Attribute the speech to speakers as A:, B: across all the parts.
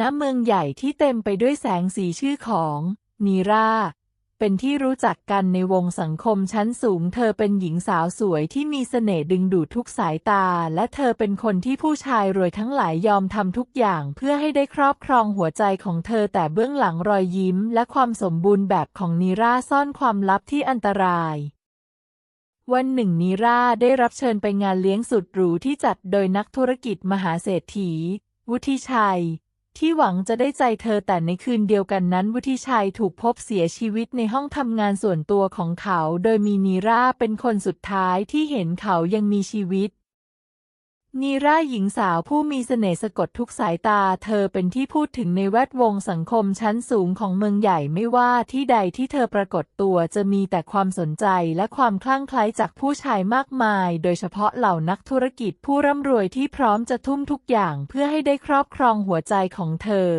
A: ณเมืองใหญ่ที่เต็มไปด้วยแสงสีชื่อของนีราเป็นที่รู้จักกันในวงสังคมชั้นสูง เธอเป็นหญิงสาวสวยที่มีเสน่ห์ดึงดูดทุกสายตา และเธอเป็นคนที่ผู้ชายรวยทั้งหลายยอมทำทุกอย่าง เพื่อให้ได้ครอบครองหัวใจของเธอแต่เบื้องหลังรอยยิ้ม และความสมบูรณ์แบบของนีราซ่อนความลับที่อันตราย วันหนึ่งนีราได้รับเชิญไปงานเลี้ยงสุดหรูที่จัดโดยนักธุรกิจมหาเศรษฐี วุฒิชัย ที่หวังจะได้ใจเธอแต่ในคืนเดียวกันนั้น วุฒิชัยถูกพบเสียชีวิตในห้องทำงานส่วนตัวของเขา โดยมีนีราเป็นคนสุดท้ายที่เห็นเขายังมีชีวิต นีราหญิงสาวผู้มีเสน่ห์สะกดทุกสายตา เธอเป็นที่พูดถึงในแวดวงสังคมชั้นสูงของเมืองใหญ่ไม่ว่าที่ใดที่เธอปรากฏตัวจะมีแต่ความสนใจและความคลั่งไคล้จากผู้ชายมากมาย โดยเฉพาะเหล่านักธุรกิจผู้ร่ำรวยที่พร้อมจะทุ่มทุกอย่างเพื่อให้ได้ครอบครองหัวใจของเธอ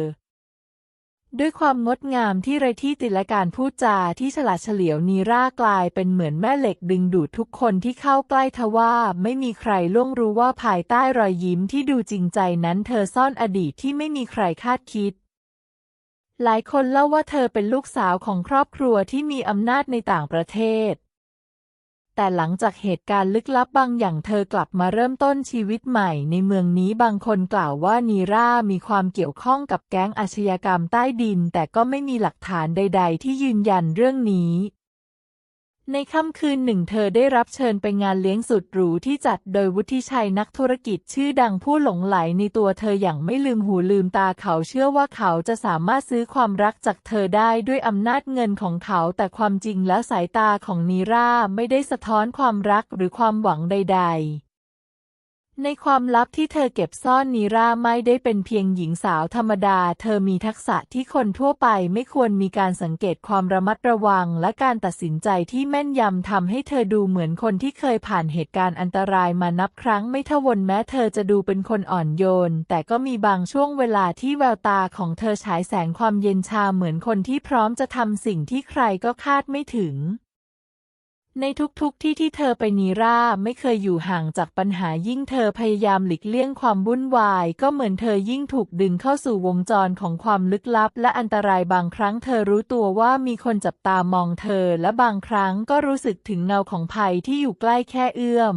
A: ด้วยความงดงามที่ไรที่ติและการพูดจาที่ฉลาดเฉลียวนีร่ากลายเป็นเหมือนแม่เหล็กดึงดูดทุกคนที่เข้าใกล้ทว่าไม่มีใครล่วงรู้ว่าภายใต้รอยยิ้มที่ดูจริงใจนั้นเธอซ่อนอดีตที่ไม่มีใครคาดคิด หลายคนเล่าว่าเธอเป็นลูกสาวของครอบครัวที่มีอำนาจในต่างประเทศ แต่หลังจากเหตุการณ์ลึกลับบางอย่างเธอกลับมาเริ่มต้นชีวิตใหม่ในเมืองนี้บางคนกล่าวว่านีรามีความเกี่ยวข้องกับแก๊งอาชญากรรมใต้ดิน แต่ก็ไม่มีหลักฐานใด ๆ ที่ยืนยันเรื่องนี้ ในค่ำคืนหนึ่งเธอได้รับเชิญไปงานเลี้ยงสุดหรูที่จัดโดยวุฒิชัยนักธุรกิจชื่อดังผู้หลงไหลในตัวเธออย่างไม่ลืมหูลืมตาเขาเชื่อว่าเขาจะสามารถซื้อความรักจากเธอได้ด้วยอำนาจเงินของเขา แต่ความจริงแล้วสายตาของนีราไม่ได้สะท้อนความรักหรือความหวังใด ๆ ในความลับที่เธอเก็บซ่อนนีราไม่ได้เป็นเพียงหญิงสาวธรรมดา เธอมีทักษะที่คนทั่วไปไม่ควรมีการสังเกตความระมัดระวัง และการตัดสินใจที่แม่นยำทำให้เธอดูเหมือนคนที่เคยผ่านเหตุการณ์อันตรายมานับครั้งไม่ทวนแม้เธอจะดูเป็นคนอ่อนโยน แต่ก็มีบางช่วงเวลาที่แววตาของเธอฉายแสงความเย็นชาเหมือนคนที่พร้อมจะทำสิ่งที่ใครก็คาดไม่ถึง ในทุกๆทที่ที่เธอไปนีราไม่เคยอยู่ห่างจากปัญหายิ่งเธอพยายามหลีกเลี่ยงความวุ่นวาย ก็เหมือนเธอยิ่งถูกดึงเข้าสู่วงจรของความลึกลับ และอันตรายบางครั้งเธอรู้ตัวว่ามีคนจับตามองเธอ และบางครั้งก็รู้สึกถึงเงาของภัยที่อยู่ใกล้แค่เอื้อม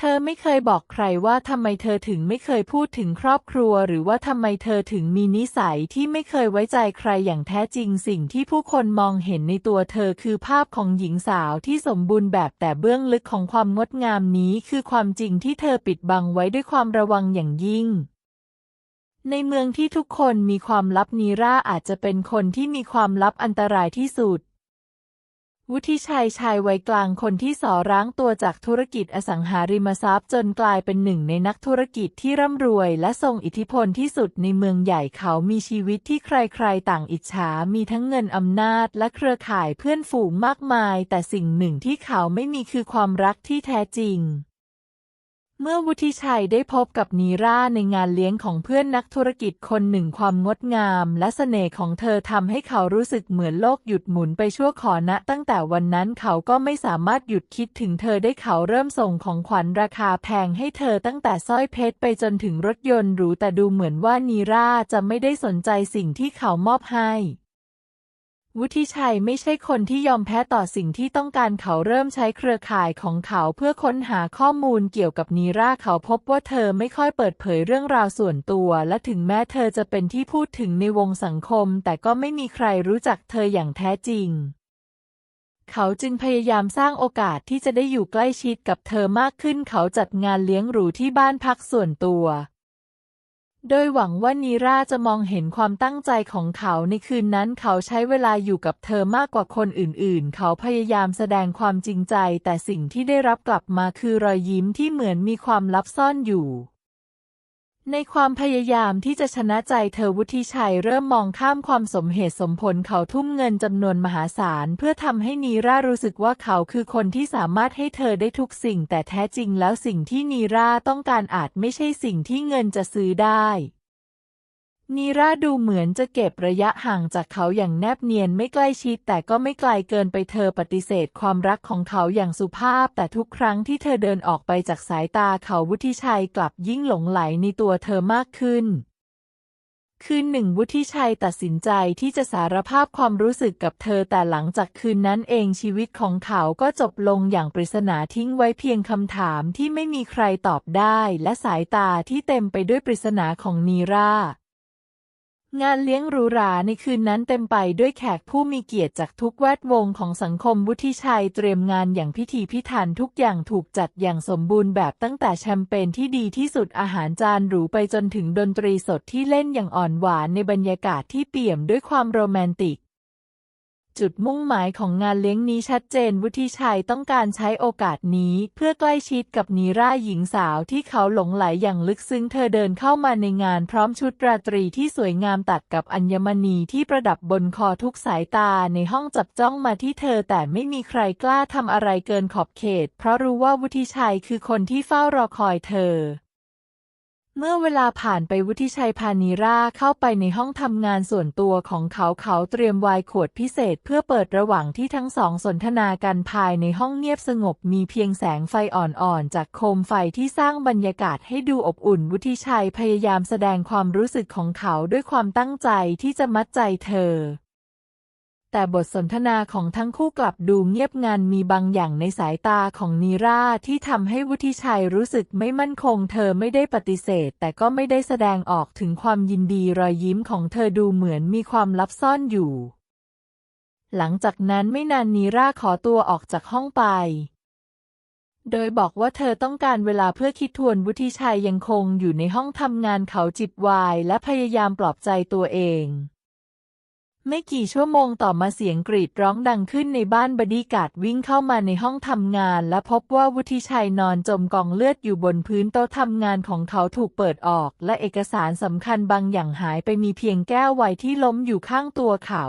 A: เธอไม่เคยบอกใครว่าทำไมเธอถึงไม่เคยพูดถึงครอบครัว หรือว่าทำไมเธอถึงมีนิสัยที่ไม่เคยไว้ใจใครอย่างแท้จริง สิ่งที่ผู้คนมองเห็นในตัวเธอคือภาพของหญิงสาวที่สมบูรณ์แบบแต่เบื้องลึกของความงดงามนี้คือความจริงที่เธอปิดบังไว้ด้วยความระวังอย่างยิ่งในเมืองที่ทุกคนมีความลับนีราอาจจะเป็นคนที่มีความลับอันตรายที่สุด วุฒิชัยชายวัยกลางคนที่สอร้างตัวจากธุรกิจอสังหาริมทรัพย์จนกลายเป็นหนึ่งในนักธุรกิจที่ร่ำรวยและทรงอิทธิพลที่สุดในเมืองใหญ่เขามีชีวิตที่ใครๆ ต่างอิจฉา มีทั้งเงินอำนาจและเครือข่ายเพื่อนฝูงมากมาย แต่สิ่งหนึ่งที่เขาไม่มีคือความรักที่แท้จริง เมื่อวุฒิชัยได้พบกับนีราในงานเลี้ยงของเพื่อนนักธุรกิจคนหนึ่งความงดงามและเสน่ห์ของเธอทำให้เขารู้สึกเหมือนโลกหยุดหมุนไปชั่วขณะตั้งแต่วันนั้นเขาก็ไม่สามารถหยุดคิดถึงเธอได้เขาเริ่มส่งของขวัญราคาแพงให้เธอตั้งแต่สร้อยเพชรไปจนถึงรถยนต์หรูแต่ดูเหมือนว่านีราจะไม่ได้สนใจสิ่งที่เขามอบให้ วุฒิชัยไม่ใช่คนที่ยอมแพ้ต่อสิ่งที่ต้องการเขาเริ่มใช้เครือข่ายของเขาเพื่อค้นหาข้อมูลเกี่ยวกับนีราเขาพบว่าเธอไม่ค่อยเปิดเผยเรื่องราวส่วนตัว และถึงแม้เธอจะเป็นที่พูดถึงในวงสังคม แต่ก็ไม่มีใครรู้จักเธออย่างแท้จริง เขาจึงพยายามสร้างโอกาสที่จะได้อยู่ใกล้ชิดกับเธอมากขึ้น เขาจัดงานเลี้ยงหรูที่บ้านพักส่วนตัว โดยหวังว่านีราจะมองเห็นความตั้งใจของเขาในคืนนั้นเขาใช้เวลาอยู่กับเธอมากกว่าคนอื่นๆ เขาพยายามแสดงความจริงใจ แต่สิ่งที่ได้รับกลับมาคือรอยยิ้มที่เหมือนมีความลับซ่อนอยู่ ในความพยายามที่จะชนะใจเธอวุฒิชัยเริ่มมองข้ามความสมเหตุสมผลเขาทุ่มเงินจำนวนมหาศาล เพื่อทำให้นีรารู้สึกว่าเขาคือคนที่สามารถให้เธอได้ทุกสิ่ง แต่แท้จริงแล้วสิ่งที่นีราต้องการอาจไม่ใช่สิ่งที่เงินจะซื้อได้ นีราดูเหมือนจะเก็บระยะห่างจากเขาอย่างแนบเนียนไม่ใกล้ชิดแต่ก็ไม่ไกลเกินไปเธอปฏิเสธความรักของเขาอย่างสุภาพ แต่ทุกครั้งที่เธอเดินออกไปจากสายตาเขาวุฒิชัยกลับยิ่งหลงไหลในตัวเธอมากขึ้น คืนหนึ่งวุฒิชัยตัดสินใจที่จะสารภาพความรู้สึกกับเธอแต่หลังจากคืนนั้นเองชีวิตของเขาก็จบลงอย่างปริศนาทิ้งไว้เพียงคำถามที่ไม่มีใครตอบได้ และสายตาที่เต็มไปด้วยปริศนาของนีรา งานเลี้ยงหรูหราในคืนนั้นเต็มไปด้วยแขกผู้มีเกียรติจากทุกแวดวงของสังคมวุฒิชัยเตรียมงานอย่างพิธีพิถันทุกอย่างถูกจัดอย่างสมบูรณ์แบบตั้งแต่แชมเปญที่ดีที่สุดอาหารจานหรูไปจนถึงดนตรีสดที่เล่นอย่างอ่อนหวานในบรรยากาศที่เปี่ยมด้วยความโรแมนติก จุดมุ่งหมายของงานเลี้ยงนี้ชัดเจนวุฒิชัยต้องการใช้โอกาสนี้ เพื่อใกล้ชิดกับนีร่าหญิงสาวที่เขาหลงไหลอย่างลึกซึ้งเธอเดินเข้ามาในงานพร้อมชุดราตรีที่สวยงามตัดกับอัญมณีที่ประดับบนคอทุกสายตาในห้องจับจ้องมาที่เธอแต่ไม่มีใครกล้าทำอะไรเกินขอบเขต เพราะรู้ว่าวุฒิชัยคือคนที่เฝ้ารอคอยเธอ เมื่อเวลาผ่านไปวุฒิชัยพานีราเข้าไปในห้องทำงานส่วนตัวของเขาเขาเตรียมไวน์ขวดพิเศษเพื่อเปิดระหว่างที่ทั้งสองสนทนากันภายในห้องเงียบสงบมีเพียงแสงไฟอ่อนๆ จากโคมไฟที่สร้างบรรยากาศให้ดูอบอุ่น วุฒิชัยพยายามแสดงความรู้สึกของเขาด้วยความตั้งใจที่จะมัดใจเธอ แต่บทสนทนาของทั้งคู่กลับดูเงียบงันมีบางอย่างในสายตาของนีราที่ทำให้วุฒิชัยรู้สึกไม่มั่นคง เธอไม่ได้ปฏิเสธ แต่ก็ไม่ได้แสดงออกถึงความยินดีรอยยิ้มของเธอดูเหมือนมีความลับซ่อนอยู่ หลังจากนั้นไม่นานนีราขอตัวออกจากห้องไปโดยบอกว่าเธอต้องการเวลาเพื่อคิดทวนวุฒิชัยยังคงอยู่ในห้องทำงานเขาจิบไวน์และพยายามปลอบใจตัวเอง ไม่กี่ชั่วโมงต่อมาเสียงกรีดร้องดังขึ้นในบ้านบดีกาดวิ่งเข้ามาในห้องทำงาน และพบว่าวุฒิชัยนอนจมกองเลือดอยู่บนพื้นโต๊ะทำงานของเขาถูกเปิดออก และเอกสารสำคัญบางอย่างหายไปมีเพียงแก้วไวน์ที่ล้มอยู่ข้างตัวเขา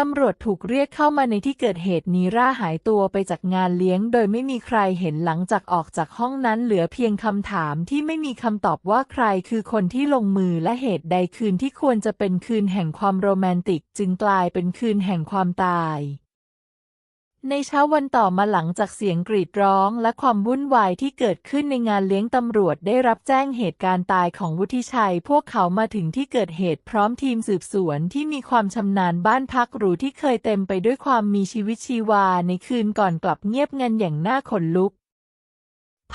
A: ตำรวจถูกเรียกเข้ามาในที่เกิดเหตุนีร่าหายตัวไปจากงานเลี้ยง โดยไม่มีใครเห็นหลังจากออกจากห้องนั้นเหลือเพียงคำถามที่ไม่มีคำตอบว่าใครคือคนที่ลงมือและเหตุใดคืนที่ควรจะเป็นคืนแห่งความโรแมนติก จึงกลายเป็นคืนแห่งความตาย ในเช้าวันต่อมาหลังจากเสียงกรีดร้องและความวุ่นวายที่เกิดขึ้นในงานเลี้ยงตำรวจได้รับแจ้งเหตุการณ์ตายของวุฒิชัย พวกเขามาถึงที่เกิดเหตุพร้อมทีมสืบสวนที่มีความชำนาญบ้านพักหรูที่เคยเต็มไปด้วยความมีชีวิตชีวาในคืนก่อนกลับเงียบงันอย่างน่าขนลุก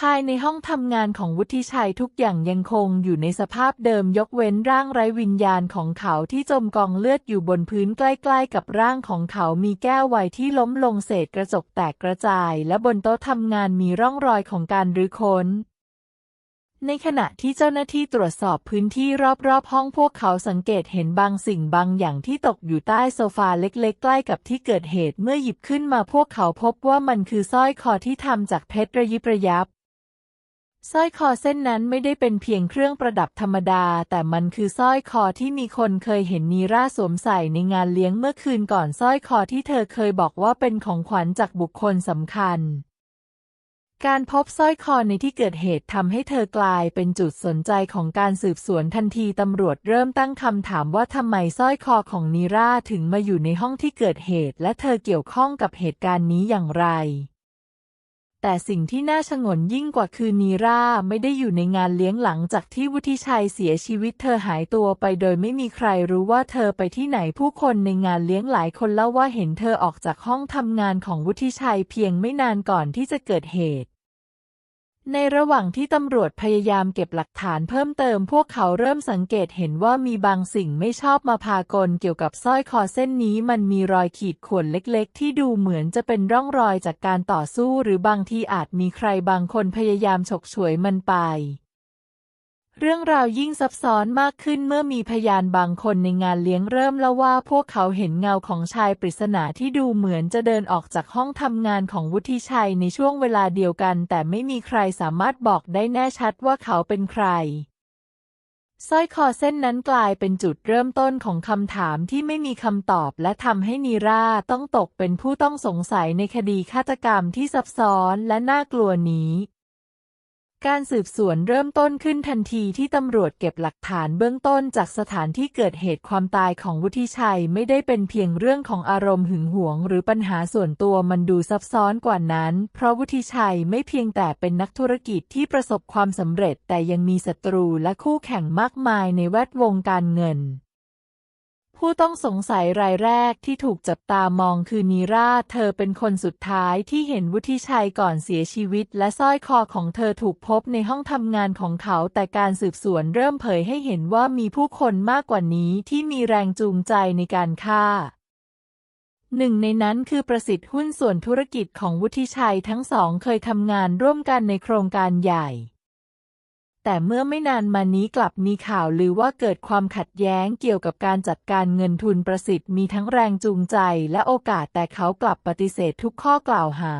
A: ภายในห้องทำงานของวุฒิชัยทุกอย่างยังคงอยู่ในสภาพเดิมยกเว้นร่างไร้วิญญาณของเขาที่จมกองเลือดอยู่บนพื้นใกล้ๆ กับร่างของเขามีแก้วไวน์ที่ล้มลงเศษกระจกแตกกระจาย และบนโต๊ะทำงานมีร่องรอยของการรื้อค้น ในขณะที่เจ้าหน้าที่ตรวจสอบพื้นที่รอบๆ ห้องพวกเขาสังเกตเห็นบางสิ่งบางอย่างที่ตกอยู่ใต้โซฟาเล็กๆ ใกล้กับที่เกิดเหตุเมื่อหยิบขึ้นมาพวกเขาพบว่ามันคือสร้อยคอที่ทำจากเพชรระยิบระยับ สร้อยคอเส้นนั้นไม่ได้เป็นเพียงเครื่องประดับธรรมดา แต่มันคือสร้อยคอที่มีคนเคยเห็นนีราสวมใส่ในงานเลี้ยงเมื่อคืนก่อนสร้อยคอที่เธอเคยบอกว่าเป็นของขวัญจากบุคคลสำคัญ การพบสร้อยคอในที่เกิดเหตุทำให้เธอกลายเป็นจุดสนใจของการสืบสวนทันทีตำรวจเริ่มตั้งคำถามว่าทำไมสร้อยคอของนีราถึงมาอยู่ในห้องที่เกิดเหตุ และเธอเกี่ยวข้องกับเหตุการณ์นี้อย่างไร แต่สิ่งที่น่าชงนยิ่งกว่าคือนีราไม่ได้อยู่ในงานเลี้ยงหลังจากที่วุฒิชัยเสียชีวิตเธอหายตัวไปโดยไม่มีใครรู้ว่าเธอไปที่ไหนผู้คนในงานเลี้ยงหลายคนเล่าว่าเห็นเธอออกจากห้องทำงานของวุฒิชัยเพียงไม่นานก่อนที่จะเกิดเหตุ ในระหว่างที่ตำรวจพยายามเก็บหลักฐานเพิ่มเติมพวกเขาเริ่มสังเกตเห็นว่ามีบางสิ่งไม่ชอบมาพากลเกี่ยวกับสร้อยคอเส้นนี้มันมีรอยขีดข่วนเล็กๆ ที่ดูเหมือนจะเป็นร่องรอยจากการต่อสู้ หรือบางทีอาจมีใครบางคนพยายามฉกฉวยมันไป เรื่องราวยิ่งซับซ้อนมากขึ้นเมื่อมีพยานบางคนในงานเลี้ยงเริ่มเล่าว่าพวกเขาเห็นเงาของชายปริศนาที่ดูเหมือนจะเดินออกจากห้องทำงานของวุฒิชัยในช่วงเวลาเดียวกัน แต่ไม่มีใครสามารถบอกได้แน่ชัดว่าเขาเป็นใครสร้อยคอเส้นนั้นกลายเป็นจุดเริ่มต้นของคำถามที่ไม่มีคำตอบ และทำให้นีราต้องตกเป็นผู้ต้องสงสัยในคดีฆาตกรรมที่ซับซ้อนและน่ากลัวนี้ การสืบสวนเริ่มต้นขึ้นทันทีที่ตำรวจเก็บหลักฐานเบื้องต้นจากสถานที่เกิดเหตุความตายของวุฒิชัยไม่ได้เป็นเพียงเรื่องของอารมณ์หึงหวง หรือปัญหาส่วนตัวมันดูซับซ้อนกว่านั้น เพราะวุฒิชัยไม่เพียงแต่เป็นนักธุรกิจที่ประสบความสำเร็จ แต่ยังมีศัตรูและคู่แข่งมากมายในแวดวงการเงิน ผู้ต้องสงสัยรายแรกที่ถูกจับตามองคือนีราเธอเป็นคนสุดท้ายที่เห็นวุฒิชัยก่อนเสียชีวิต และสร้อยคอของเธอถูกพบในห้องทำงานของเขา แต่การสืบสวนเริ่มเผยให้เห็นว่ามีผู้คนมากกว่านี้ที่มีแรงจูงใจในการฆ่าหนึ่งในนั้นคือประสิทธิ์หุ้นส่วนธุรกิจของวุฒิชัยทั้งสองเคยทำงานร่วมกันในโครงการใหญ่ แต่เมื่อไม่นานมานี้กลับมีข่าวลือว่าเกิดความขัดแย้งเกี่ยวกับการจัดการเงินทุนประสิทธิ์มีทั้งแรงจูงใจและโอกาสแต่เขากลับปฏิเสธทุกข้อกล่าวหา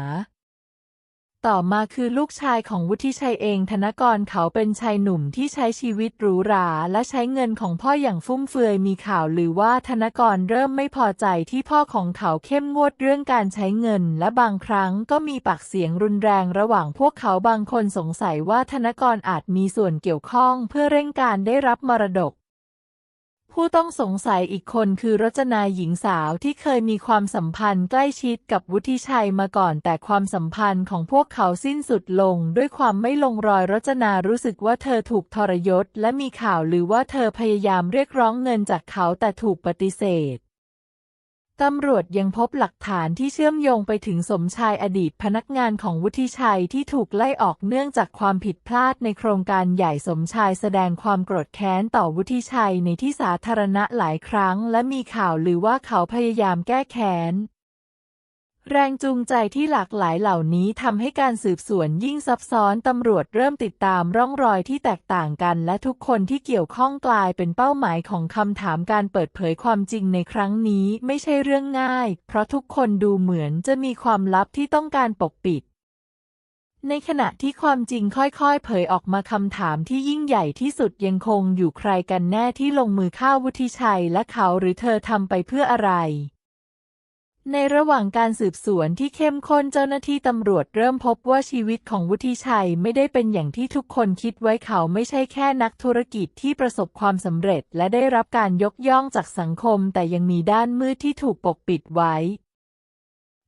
A: ต่อมาคือลูกชายของวุฒิชัยเอง ธนกรเขาเป็นชายหนุ่มที่ใช้ชีวิตหรูหราและใช้เงินของพ่ออย่างฟุ่มเฟือยมีข่าวลือว่าธนกรเริ่มไม่พอใจที่พ่อของเขาเข้มงวดเรื่องการใช้เงิน และบางครั้งก็มีปากเสียงรุนแรงระหว่างพวกเขาบางคนสงสัยว่าธนกรอาจมีส่วนเกี่ยวข้องเพื่อเร่งการได้รับมรดก ผู้ต้องสงสัยอีกคนคือรจนาหญิงสาวที่เคยมีความสัมพันธ์ใกล้ชิดกับวุฒิชัยมาก่อน แต่ความสัมพันธ์ของพวกเขาสิ้นสุดลง ด้วยความไม่ลงรอยรจนารู้สึกว่าเธอถูกทรยศ และมีข่าวหรือว่าเธอพยายามเรียกร้องเงินจากเขาแต่ถูกปฏิเสธ ตำรวจยังพบหลักฐานที่เชื่อมโยงไปถึงสมชายอดีตพนักงานของวุฒิชัยที่ถูกไล่ออกเนื่องจากความผิดพลาดในโครงการใหญ่สมชายแสดงความโกรธแค้นต่อวุฒิชัยในที่สาธารณะหลายครั้ง และมีข่าวลือว่าเขาพยายามแก้แค้น แรงจูงใจที่หลากหลายเหล่านี้ทำให้การสืบสวนยิ่งซับซ้อนตำรวจเริ่มติดตามร่องรอยที่แตกต่างกัน และทุกคนที่เกี่ยวข้องกลายเป็นเป้าหมายของคำถามการเปิดเผยความจริงในครั้งนี้ไม่ใช่เรื่องง่าย เพราะทุกคนดูเหมือนจะมีความลับที่ต้องการปกปิด ในขณะที่ความจริงค่อยๆ เผยออกมาคำถามที่ยิ่งใหญ่ที่สุดยังคงอยู่ใครกันแน่ที่ลงมือฆ่าวุฒิชัยและเขาหรือเธอทำไปเพื่ออะไร ในระหว่างการสืบสวนที่เข้มข้นเจ้าหน้าที่ตำรวจเริ่มพบว่าชีวิตของวุฒิชัยไม่ได้เป็นอย่างที่ทุกคนคิดไว้เขาไม่ใช่แค่นักธุรกิจที่ประสบความสำเร็จและได้รับการยกย่องจากสังคม แต่ยังมีด้านมืดที่ถูกปกปิดไว้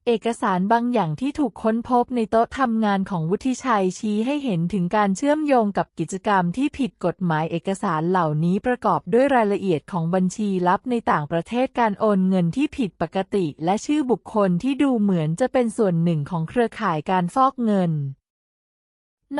A: เอกสารบางอย่างที่ถูกค้นพบในโต๊ะทำงานของวุฒิชัยชี้ให้เห็นถึงการเชื่อมโยงกับกิจกรรมที่ผิดกฎหมายเอกสารเหล่านี้ประกอบด้วยรายละเอียดของบัญชีลับในต่างประเทศการโอนเงินที่ผิดปกติ และชื่อบุคคลที่ดูเหมือนจะเป็นส่วนหนึ่งของเครือข่ายการฟอกเงิน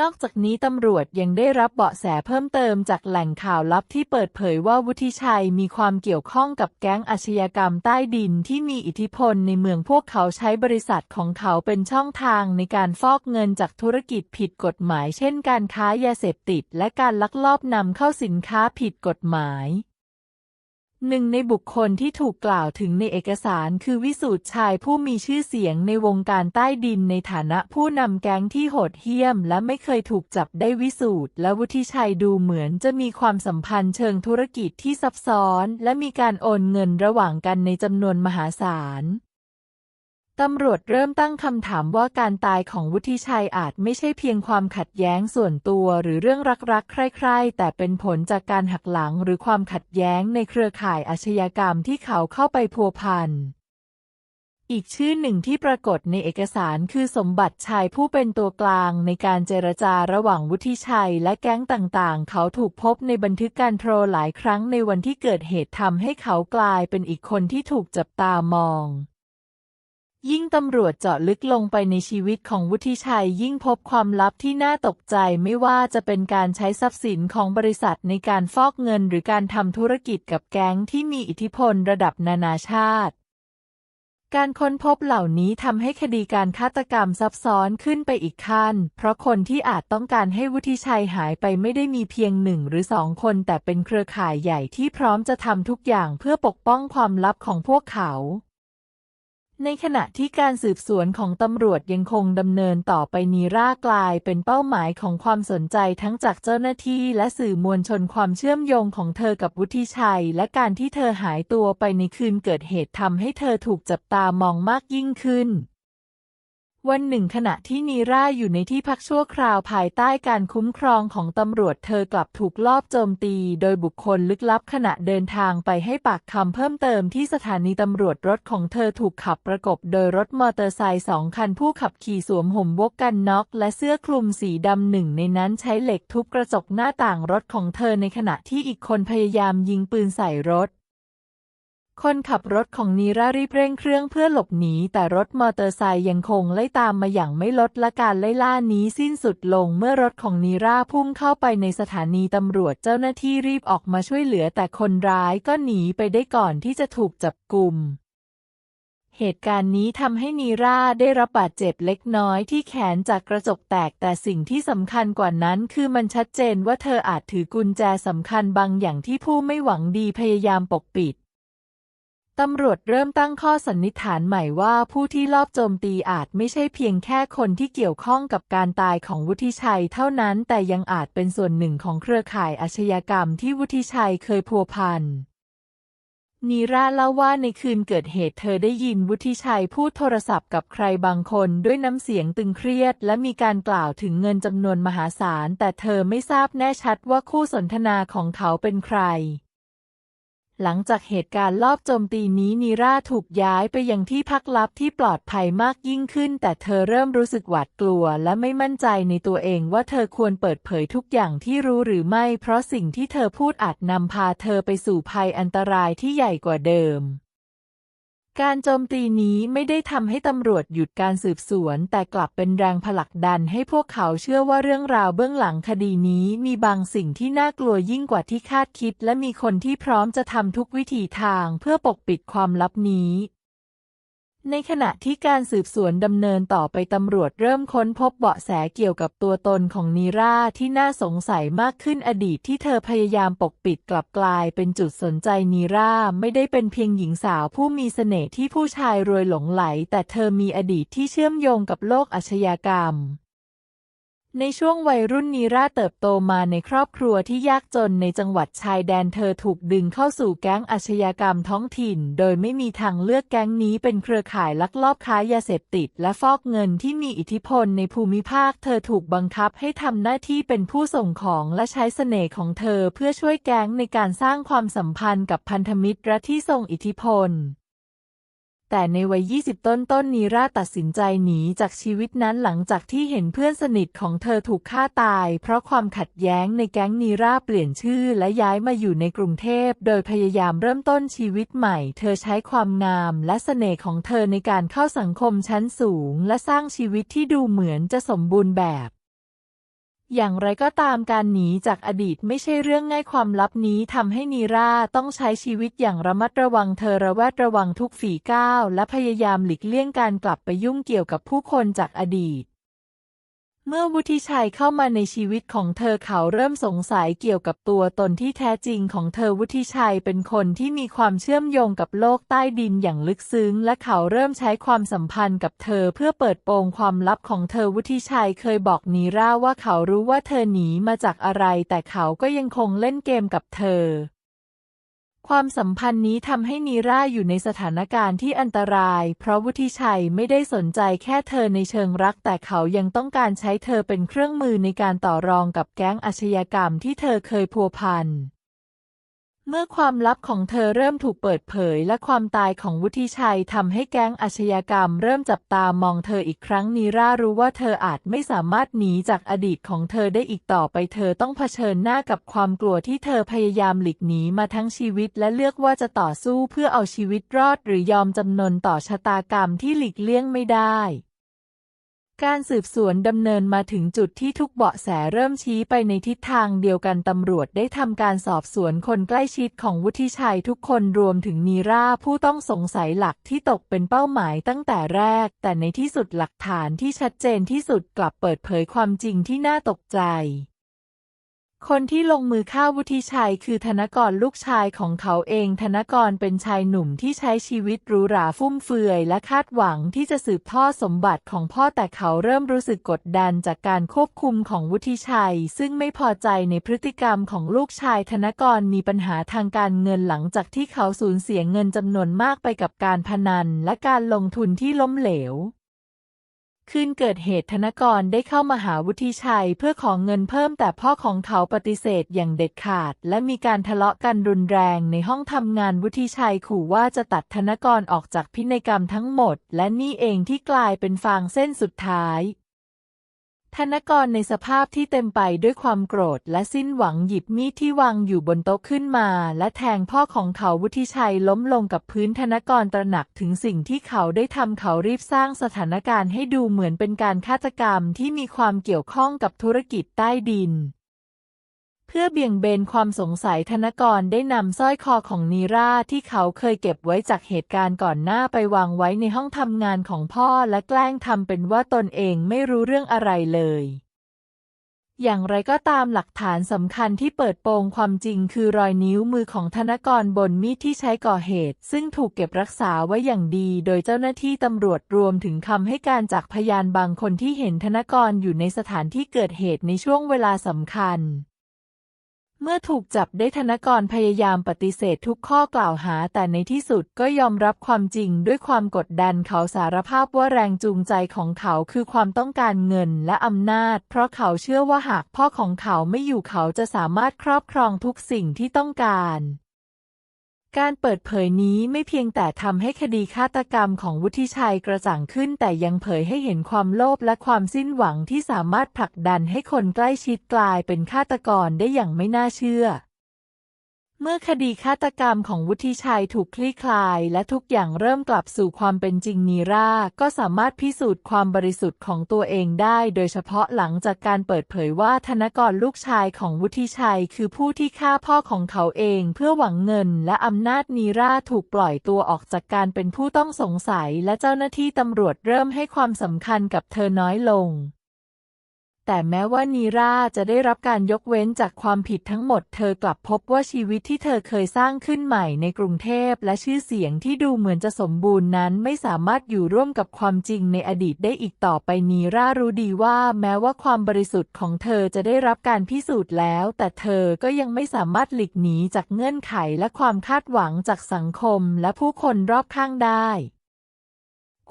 A: นอกจากนี้ตำรวจยังได้รับเบาะแสเพิ่มเติมจากแหล่งข่าวลับที่เปิดเผยว่าวุฒิชัยมีความเกี่ยวข้องกับแก๊งอาชญากรรมใต้ดินที่มีอิทธิพลในเมืองพวกเขาใช้บริษัทของเขาเป็นช่องทางในการฟอกเงินจากธุรกิจผิดกฎหมาย เช่นการค้ายาเสพติด และการลักลอบนำเข้าสินค้าผิดกฎหมาย หนึ่งในบุคคลที่ถูกกล่าวถึงในเอกสารคือวิสูตรชายผู้มีชื่อเสียงในวงการใต้ดินในฐานะผู้นำแก๊งที่โหดเหี้ยม และไม่เคยถูกจับได้วิสูตรและวุฒิชัยดูเหมือนจะมีความสัมพันธ์เชิงธุรกิจที่ซับซ้อน และมีการโอนเงินระหว่างกันในจำนวนมหาศาล ตำรวจเริ่มตั้งคำถามว่าการตายของวุฒิชัยอาจไม่ใช่เพียงความขัดแย้งส่วนตัวหรือเรื่องรักๆ ใคร่ๆ แต่เป็นผลจากการหักหลังหรือความขัดแย้งในเครือข่ายอาชญากรรมที่เขาเข้าไปพัวพัน อีกชื่อหนึ่งที่ปรากฏในเอกสารคือสมบัติชัยผู้เป็นตัวกลางในการเจรจาระหว่างวุฒิชัยและแก๊งต่างๆ เขาถูกพบในบันทึกการโทรหลายครั้งในวันที่เกิดเหตุทำให้เขากลายเป็นอีกคนที่ถูกจับตามอง ยิ่งตำรวจเจาะลึกลงไปในชีวิตของวุฒิชัย ยิ่งพบความลับที่น่าตกใจไม่ว่าจะเป็นการใช้ทรัพย์สินของบริษัทในการฟอกเงินหรือการทำธุรกิจกับแก๊งที่มีอิทธิพลระดับนานาชาติ การค้นพบเหล่านี้ทำให้คดีการฆาตกรรมซับซ้อนขึ้นไปอีกขั้น เพราะคนที่อาจต้องการให้วุฒิชัยหายไปไม่ได้มีเพียงหนึ่งหรือสองคน แต่เป็นเครือข่ายใหญ่ที่พร้อมจะทำทุกอย่างเพื่อปกป้องความลับของพวกเขา ในขณะที่การสืบสวนของตำรวจยังคงดำเนินต่อไปนีร่ากลายเป็นเป้าหมายของความสนใจทั้งจากเจ้าหน้าที่และสื่อมวลชนความเชื่อมโยงของเธอกับวุฒิชัย และการที่เธอหายตัวไปในคืนเกิดเหตุทำให้เธอถูกจับตามองมากยิ่งขึ้น วันหนึ่งขณะที่นีร่าอยู่ในที่พักชั่วคราวภายใต้การคุ้มครองของตำรวจเธอกลับถูกลอบโจมตี โดยบุคคลลึกลับขณะเดินทางไปให้ปากคำเพิ่มเติมที่สถานีตำรวจรถของเธอถูกขับประกบโดยรถมอเตอร์ไซค์สองคันผู้ขับขี่สวมห่มวกกันน็อกและเสื้อคลุมสีดำหนึ่งในนั้นใช้เหล็กทุบกระจกหน้าต่างรถของเธอในขณะที่อีกคนพยายามยิงปืนใส่รถ คนขับรถของนีรารีบเร่งเครื่องเพื่อหลบหนี แต่รถมอเตอร์ไซค์ยังคงไล่ตามมาอย่างไม่ลดและการไล่ล่านี้สิ้นสุดลงเมื่อรถของนีราพุ่งเข้าไปในสถานีตำรวจเจ้าหน้าที่รีบออกมาช่วยเหลือแต่คนร้ายก็หนีไปได้ก่อนที่จะถูกจับกลุ่มเหตุการณ์นี้ทำให้นีราได้รับบาดเจ็บเล็กน้อยที่แขนจากกระจกแตกแต่สิ่งที่สำคัญกว่านั้นคือมันชัดเจนว่าเธออาจถือกุญแจสำคัญบางอย่างที่ผู้ไม่หวังดีพยายามปกปิด ตำรวจเริ่มตั้งข้อสันนิษฐานใหม่ว่าผู้ที่ลอบโจมตีอาจไม่ใช่เพียงแค่คนที่เกี่ยวข้องกับการตายของวุฒิชัยเท่านั้น แต่ยังอาจเป็นส่วนหนึ่งของเครือข่ายอาชญากรรมที่วุฒิชัยเคยพัวพันนีราเล่าว่าในคืนเกิดเหตุเธอได้ยินวุฒิชัยพูดโทรศัพท์กับใครบางคนด้วยน้ำเสียงตึงเครียด และมีการกล่าวถึงเงินจำนวนมหาศาล แต่เธอไม่ทราบแน่ชัดว่าคู่สนทนาของเขาเป็นใคร หลังจากเหตุการณ์ลอบโจมตีนี้นีราถูกย้ายไปยังที่พักลับที่ปลอดภัยมากยิ่งขึ้น แต่เธอเริ่มรู้สึกหวาดกลัว และไม่มั่นใจในตัวเองว่าเธอควรเปิดเผยทุกอย่างที่รู้หรือไม่ เพราะสิ่งที่เธอพูดอาจนำพาเธอไปสู่ภัยอันตรายที่ใหญ่กว่าเดิม การโจมตีนี้ไม่ได้ทำให้ตำรวจหยุดการสืบสวน แต่กลับเป็นแรงผลักดันให้พวกเขาเชื่อว่าเรื่องราวเบื้องหลังคดีนี้มีบางสิ่งที่น่ากลัวยิ่งกว่าที่คาดคิด และมีคนที่พร้อมจะทำทุกวิถีทางเพื่อปกปิดความลับนี้ ในขณะที่การสืบสวนดำเนินต่อไปตำรวจเริ่มค้นพบเบาะแสเกี่ยวกับตัวตนของนีราที่น่าสงสัยมากขึ้นอดีตที่เธอพยายามปกปิดกลับกลายเป็นจุดสนใจนีราไม่ได้เป็นเพียงหญิงสาวผู้มีเสน่ห์ที่ผู้ชายรวยหลงไหล แต่เธอมีอดีตที่เชื่อมโยงกับโลกอาชญากรรม ในช่วงวัยรุ่นนีราเติบโตมาในครอบครัวที่ยากจนในจังหวัดชายแดนเธอถูกดึงเข้าสู่แก๊งอาชญากรรมท้องถิ่น โดยไม่มีทางเลือกแก๊งนี้เป็นเครือข่ายลักลอบค้ายาเสพติด และฟอกเงินที่มีอิทธิพลในภูมิภาค เธอถูกบังคับให้ทำหน้าที่เป็นผู้ส่งของและใช้เสน่ห์ของเธอเพื่อช่วยแก๊งในการสร้างความสัมพันธ์กับพันธมิตรและที่ทรงอิทธิพล แต่ในวัย 20 ต้นต้นนีราตัดสินใจหนีจากชีวิตนั้นหลังจากที่เห็นเพื่อนสนิทของเธอถูกฆ่าตาย เพราะความขัดแย้งในแก๊งนีราเปลี่ยนชื่อและย้ายมาอยู่ในกรุงเทพ โดยพยายามเริ่มต้นชีวิตใหม่ เธอใช้ความงามและเสน่ห์ของเธอในการเข้าสังคมชั้นสูง และสร้างชีวิตที่ดูเหมือนจะสมบูรณ์แบบ อย่างไรก็ตามการหนีจากอดีตไม่ใช่เรื่องง่ายความลับนี้ทำให้นีราต้องใช้ชีวิตอย่างระมัดระวังเธอระแวดระวังทุกฝีก้าวและพยายามหลีกเลี่ยงการกลับไปยุ่งเกี่ยวกับผู้คนจากอดีต เมื่อวุฒิชัยเข้ามาในชีวิตของเธอเขาเริ่มสงสัยเกี่ยวกับตัวตนที่แท้จริงของเธอวุฒิชัยเป็นคนที่มีความเชื่อมโยงกับโลกใต้ดินอย่างลึกซึ้ง และเขาเริ่มใช้ความสัมพันธ์กับเธอเพื่อเปิดโปงความลับของเธอวุฒิชัยเคยบอกนีราว่าเขารู้ว่าเธอหนีมาจากอะไร แต่เขาก็ยังคงเล่นเกมกับเธอ ความสัมพันธ์นี้ทำให้นีราอยู่ในสถานการณ์ที่อันตราย เพราะวุฒิชัยไม่ได้สนใจแค่เธอในเชิงรัก แต่เขายังต้องการใช้เธอเป็นเครื่องมือในการต่อรองกับแก๊งอาชญากรรมที่เธอเคยพัวพัน เมื่อความลับของเธอเริ่มถูกเปิดเผยและความตายของวุฒิชัยทำให้แก๊งอาชญากรรม เริ่มจับตามองเธออีกครั้งนีรารู้ว่าเธออาจไม่สามารถหนีจากอดีตของเธอได้อีกต่อไปเธอต้องเผชิญหน้ากับความกลัวที่เธอพยายามหลีกหนีมาทั้งชีวิต และเลือกว่าจะต่อสู้เพื่อเอาชีวิตรอด หรือยอมจำนนต่อชะตากรรมที่หลีกเลี่ยงไม่ได้ การสืบสวนดำเนินมาถึงจุดที่ทุกเบาะแสเริ่มชี้ไปในทิศทางเดียวกันตำรวจได้ทำการสอบสวนคนใกล้ชิดของวุฒิชัยทุกคนรวมถึงนีราผู้ต้องสงสัยหลักที่ตกเป็นเป้าหมายตั้งแต่แรก แต่ในที่สุดหลักฐานที่ชัดเจนที่สุดกลับเปิดเผยความจริงที่น่าตกใจ คนที่ลงมือฆ่าวุฒิชัยคือธนกรลูกชายของเขาเอง ธนกรเป็นชายหนุ่มที่ใช้ชีวิตหรูหราฟุ่มเฟือย และคาดหวังที่จะสืบทอดสมบัติของพ่อแต่เขาเริ่มรู้สึกกดดันจากการควบคุมของวุฒิชัย ซึ่งไม่พอใจในพฤติกรรมของลูกชาย ธนกรมีปัญหาทางการเงินหลังจากที่เขาสูญเสียเงินจำนวนมากไปกับการพนัน และการลงทุนที่ล้มเหลว คืนเกิดเหตุธนกรได้เข้ามาหาวุฒิชัยเพื่อขอเงินเพิ่มแต่พ่อของเขาปฏิเสธอย่างเด็ดขาด และมีการทะเลาะกันรุนแรงในห้องทำงานวุฒิชัยขู่ว่าจะตัดธนกรออกจากพินัยกรรมทั้งหมด และนี่เองที่กลายเป็นฟางเส้นสุดท้าย ธนกรในสภาพที่เต็มไปด้วยความโกรธและสิ้นหวังหยิบมีดที่วางอยู่บนโต๊ะขึ้นมา และแทงพ่อของเขาวุฒิชัยล้มลงกับพื้นธนกรตระหนักถึงสิ่งที่เขาได้ทำเขารีบสร้างสถานการณ์ให้ดูเหมือนเป็นการฆาตกรรมที่มีความเกี่ยวข้องกับธุรกิจใต้ดิน พื่อเบี่ยงเบนความสงสัยธนกรได้นำสร้อยคอของนีราที่เขาเคยเก็บไว้จากเหตุการณ์ก่อนหน้าไปวางไว้ในห้องทำงานของพ่อและแกล้งทำเป็นว่าตนเองไม่รู้เรื่องอะไรเลย อย่างไรก็ตามหลักฐานสำคัญที่เปิดโปงความจริงคือรอยนิ้วมือของธนกรบนมีดที่ใช้ก่อเหตุ ซึ่งถูกเก็บรักษาไว้อย่างดี โดยเจ้าหน้าที่ตำรวจรวมถึงคำให้การจากพยานบางคนที่เห็นธนกรอยู่ในสถานที่เกิดเหตุในช่วงเวลาสำคัญ เมื่อถูกจับได้ธนกรพยายามปฏิเสธทุกข้อกล่าวหา แต่ในที่สุดก็ยอมรับความจริงด้วยความกดดันเขาสารภาพว่าแรงจูงใจของเขาคือความต้องการเงินและอำนาจ เพราะเขาเชื่อว่าหากพ่อของเขาไม่อยู่เขาจะสามารถครอบครองทุกสิ่งที่ต้องการ การเปิดเผยนี้ไม่เพียงแต่ทำให้คดีฆาตกรรมของวุฒิชัยกระจ่างขึ้น แต่ยังเผยให้เห็นความโลภและความสิ้นหวังที่สามารถผลักดันให้คนใกล้ชิดกลายเป็นฆาตกรได้อย่างไม่น่าเชื่อ เมื่อคดีฆาตกรรมของวุฒิชัยถูกคลี่คลาย และทุกอย่างเริ่มกลับสู่ความเป็นจริงนีราก็สามารถพิสูจน์ความบริสุทธิ์ของตัวเองได้ โดยเฉพาะหลังจากการเปิดเผยว่าธนกรลูกชายของวุฒิชัย คือผู้ที่ฆ่าพ่อของเขาเองเพื่อหวังเงิน และอำนาจนีราถูกปล่อยตัวออกจากการเป็นผู้ต้องสงสัย และเจ้าหน้าที่ตำรวจเริ่มให้ความสำคัญกับเธอน้อยลง แต่แม้ว่านีราจะได้รับการยกเว้นจากความผิดทั้งหมด เธอกลับพบว่าชีวิตที่เธอเคยสร้างขึ้นใหม่ในกรุงเทพและชื่อเสียงที่ดูเหมือนจะสมบูรณ์นั้นไม่สามารถอยู่ร่วมกับความจริงในอดีตได้อีกต่อไปนีรารู้ดีว่าแม้ว่าความบริสุทธิ์ของเธอจะได้รับการพิสูจน์แล้ว แต่เธอก็ยังไม่สามารถหลีกหนีจากเงื่อนไขและความคาดหวังจากสังคมและผู้คนรอบข้างได้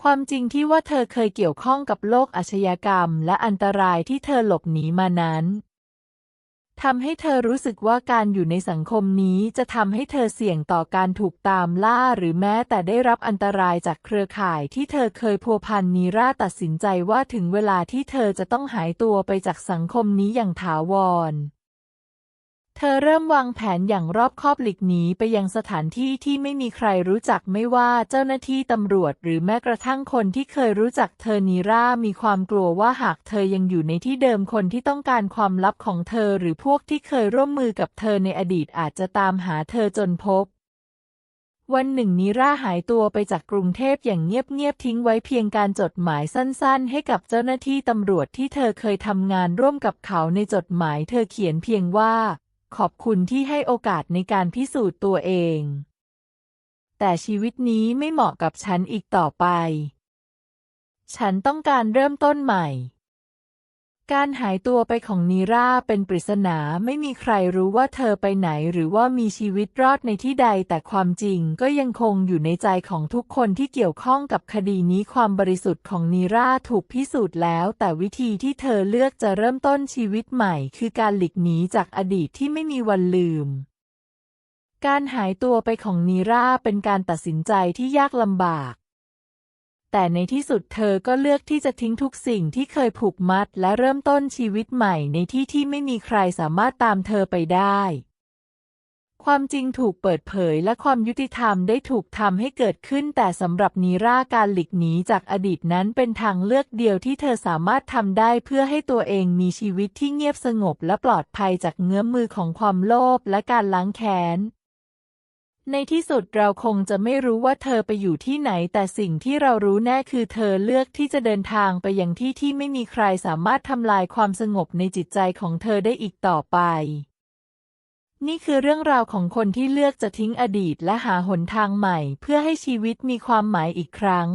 A: ความจริงที่ว่าเธอเคยเกี่ยวข้องกับโลกอาชญากรรม และอันตรายที่เธอหลบหนีมานั้นทำให้เธอรู้สึกว่าการอยู่ในสังคมนี้จะทำให้เธอเสี่ยงต่อการถูกตามล่าหรือแม้แต่ได้รับอันตรายจากเครือข่ายที่เธอเคยพัวพันนีราตัดสินใจว่าถึงเวลาที่เธอจะต้องหายตัวไปจากสังคมนี้อย่างถาวร เธอเริ่มวางแผนอย่างรอบคอบหลีกหนีไปยังสถานที่ที่ไม่มีใครรู้จักไม่ว่าเจ้าหน้าที่ตำรวจหรือแม้กระทั่งคนที่เคยรู้จักเธอนีรามีความกลัวว่าหากเธอยังอยู่ในที่เดิมคนที่ต้องการความลับของเธอหรือพวกที่เคยร่วมมือกับเธอในอดีตอาจจะตามหาเธอจนพบวันหนึ่งนิราหายตัวไปจากกรุงเทพอย่างเงียบๆทิ้งไว้เพียงการจดหมายสั้นๆ ให้กับเจ้าหน้าที่ตำรวจที่เธอเคยทำงานร่วมกับเขาในจดหมายเธอเขียนเพียงว่า ขอบคุณที่ให้โอกาสในการพิสูจน์ตัวเอง แต่ชีวิตนี้ไม่เหมาะกับฉันอีกต่อไป ฉันต้องการเริ่มต้นใหม่ การหายตัวไปของนีราเป็นปริศนาไม่มีใครรู้ว่าเธอไปไหนหรือว่ามีชีวิตรอดในที่ใด แต่ความจริงก็ยังคงอยู่ในใจของทุกคนที่เกี่ยวข้องกับคดีนี้ความบริสุทธิ์ของนีราถูกพิสูจน์แล้ว แต่วิธีที่เธอเลือกจะเริ่มต้นชีวิตใหม่ คือการหลีกหนีจากอดีตที่ไม่มีวันลืมการหายตัวไปของนีราเป็นการตัดสินใจที่ยากลำบาก แต่ในที่สุดเธอก็เลือกที่จะทิ้งทุกสิ่งที่เคยผูกมัด และเริ่มต้นชีวิตใหม่ในที่ที่ไม่มีใครสามารถตามเธอไปได้ ความจริงถูกเปิดเผยและความยุติธรรมได้ถูกทำให้เกิดขึ้น แต่สำหรับนีราการหลีกหนีจากอดีตนั้นเป็นทางเลือกเดียวที่เธอสามารถทำได้เพื่อให้ตัวเองมีชีวิตที่เงียบสงบและปลอดภัยจากเงื้อมมือของความโลภและการล้างแค้น ในที่สุดเราคงจะไม่รู้ว่าเธอไปอยู่ที่ไหน แต่สิ่งที่เรารู้แน่คือเธอเลือกที่จะเดินทางไปยังที่ที่ไม่มีใครสามารถทำลายความสงบในจิตใจของเธอได้อีกต่อไป นี่คือเรื่องราวของคนที่เลือกจะทิ้งอดีตและหาหนทางใหม่ เพื่อให้ชีวิตมีความหมายอีกครั้ง